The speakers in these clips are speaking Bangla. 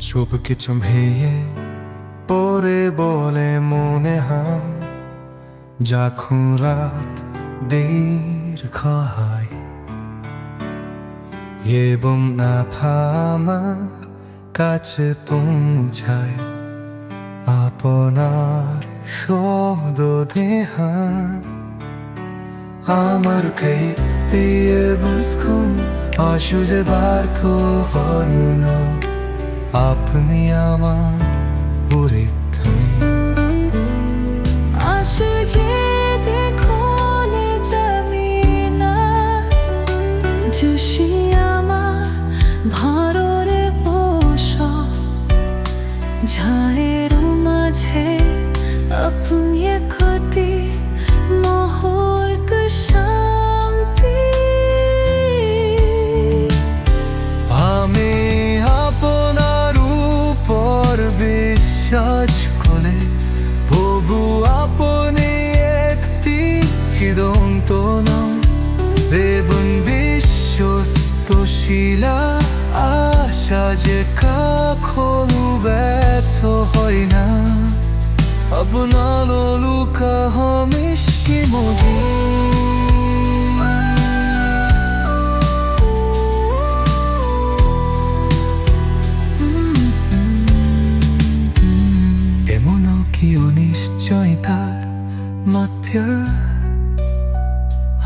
সব কিছু ভেঙে পরে বলে মনে হয়, যখন রাত দীর্ঘ হয়। এবং না থামা কাছে তুমছায় আপনার শব্দ দেহা আমার কে দিয়ে বুঝকো, অসুজে ব্যর্থ হয় না। আপনি আমার পরীক্ষায় দেখলে যাবি না জুসি আমার ভাররে পোষা। ঝাড়ের মাঝে আপনি ক্ষতি মহল বিশ্বাস করে প্রভু, আপনি একটি চিদন্ত নন দেবন বিশ্বস্ত শিলা। আশা যে কখনো ব্যর্থ হয় না। আপনার লুকা হমিস কি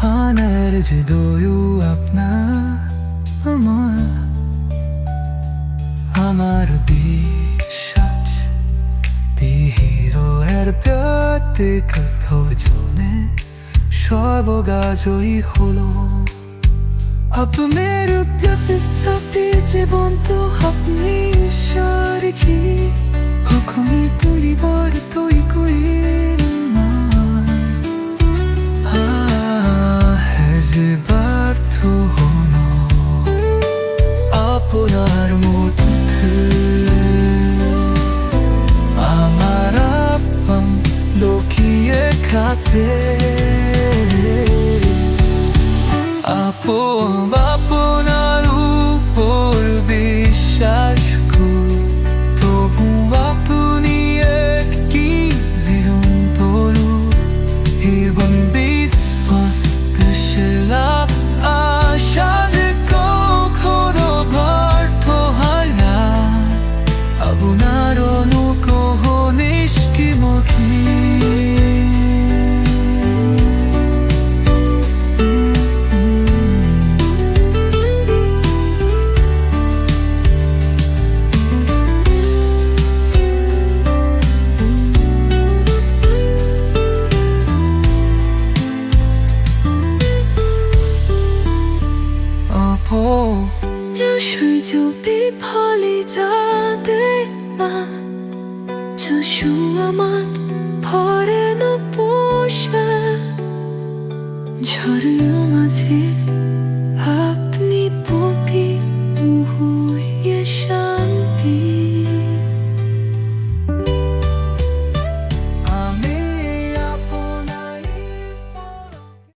হানার যে দয়ু আপনার, আমার আমার বিশ্বাস তিহির ব্যক্তিগত জনে সর্বগাজই হলো। আপনার ব্যবসাপি জীবন তো আপনি ঈশ্বর আপন আপো 有时就被跑离家的嘛，这是我们跑的那不是，저를